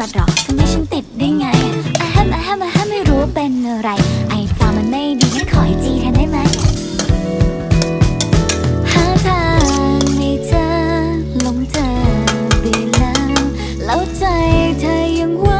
รัดอกทำไมฉันติดได้ไงอะฮัมอะฮัมอะฮัมไม่รู้เป็นอะไร ไอ้ตามันไม่ดีขอไอจีแทนได้ไหมหาทางไม่เจอลงเธอไปแล้วแล้วใจเธอยังว่า